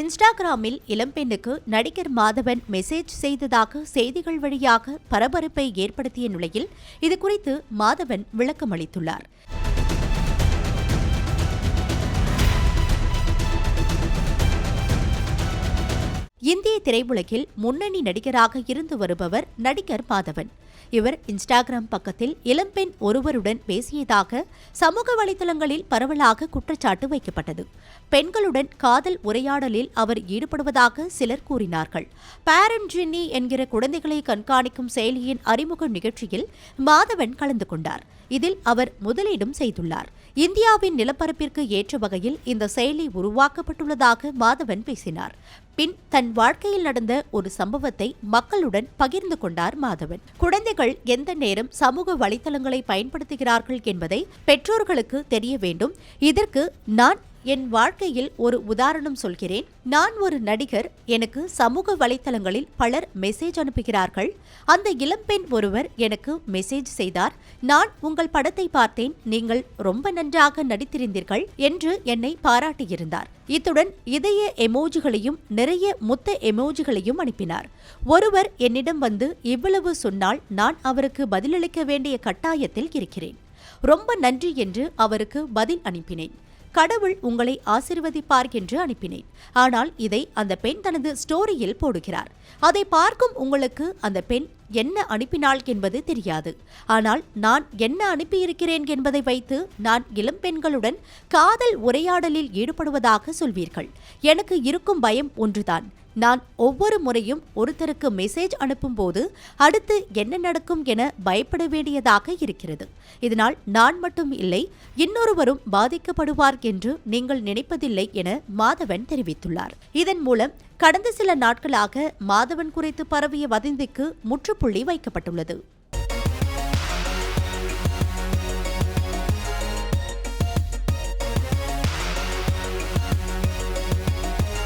இன்ஸ்டாகிராமில் இளம்பெண்ணுக்கு நடிகர் மாதவன் மெசேஜ் செய்ததாக செய்திகள் வழியாக பரபரப்பை ஏற்படுத்திய நிலையில் இதுகுறித்து மாதவன் விளக்கம் அளித்துள்ளார் இந்திய திரையுலகில் முன்னணி நடிகராக இருந்து வருபவர் நடிகர் மாதவன். இவர் இன்ஸ்டாகிராம் பக்கத்தில் இளம்பெண் ஒருவருடன் பேசியதாக சமூக வலைதளங்களில் பரவலாக குற்றச்சாட்டு வைக்கப்பட்டது. பெண்களுடன் காதல் உரையாடலில் அவர் ஈடுபடுவதாக சிலர் கூறினார்கள். பேரன் ஜின்னி என்கிற குழந்தைகளை கண்காணிக்கும் செயலியின் அறிமுக நிகழ்ச்சியில் மாதவன் கலந்து கொண்டார். இதில் அவர் முதலீடும் செய்துள்ளார். இந்தியாவின் நிலப்பரப்பிற்கு ஏற்ற வகையில் இந்த செயலி உருவாக்கப்பட்டுள்ளதாக மாதவன் பேசினார். பின் தன் வாழ்க்கையில் நடந்த ஒரு சம்பவத்தை மக்களுடன் பகிர்ந்து கொண்டார் மாதவன். குழந்தைகள் எந்த நேரம் சமூக வலைதளங்களை பயன்படுத்துகிறார்கள் என்பதை பெற்றோர்களுக்கு தெரிய வேண்டும். இதற்கு நான் என் வாழ்க்கையில் ஒரு உதாரணம் சொல்கிறேன். நான் ஒரு நடிகர். எனக்கு சமூக வலைத்தளங்களில் பலர் மெசேஜ் அனுப்புகிறார்கள். அந்த இளம்பெண் ஒருவர் எனக்கு மெசேஜ் செய்தார். நான் உங்கள் படத்தை பார்த்தேன். நீங்கள் ரொம்ப நன்றாக நடித்திருந்தீர்கள் என்று என்னை பாராட்டியிருந்தார். இத்துடன் இதய எமோஜிகளையும் நிறைய முத்த எமோஜிகளையும் அனுப்பினார். ஒருவர் என்னிடம் வந்து இவ்வளவு சொன்னால் நான் அவருக்கு பதிலளிக்க வேண்டிய கட்டாயத்தில் இருக்கிறேன். ரொம்ப நன்றி என்று அவருக்கு பதில் அனுப்பினேன். கடவுள் உங்களை ஆசிர்வதிப்பார் என்று அனுப்பினேன். ஆனால் இதை அந்த பெண் தனது ஸ்டோரியில் போடுகிறார். அதை பார்க்கும் உங்களுக்கு அந்த பெண் என்ன அனுப்பினாள் என்பது தெரியாது. ஆனால் நான் என்ன அனுப்பியிருக்கிறேன் என்பதை வைத்து நான் இளம் பெண்களுடன் காதல் உரையாடலில் ஈடுபடுவதாக சொல்வீர்கள். எனக்கு இருக்கும் பயம் ஒன்றுதான். நான் ஒவ்வொரு முறையும் ஒருத்தருக்கு மெசேஜ் அனுப்பும்போது அடுத்து என்ன நடக்கும் என பயப்பட வேண்டியதாக இருக்கிறது. இதனால் நான் மட்டும் இல்லை இன்னொருவரும் பாதிக்கப்படுவார் என்று நீங்கள் நினைப்பதில்லை என மாதவன் தெரிவித்துள்ளார். இதன் மூலம் கடந்த சில நாட்களாக மாதவன் குறித்து பரவிய வதந்திக்கு முற்றுப்புள்ளி வைக்கப்பட்டுள்ளது.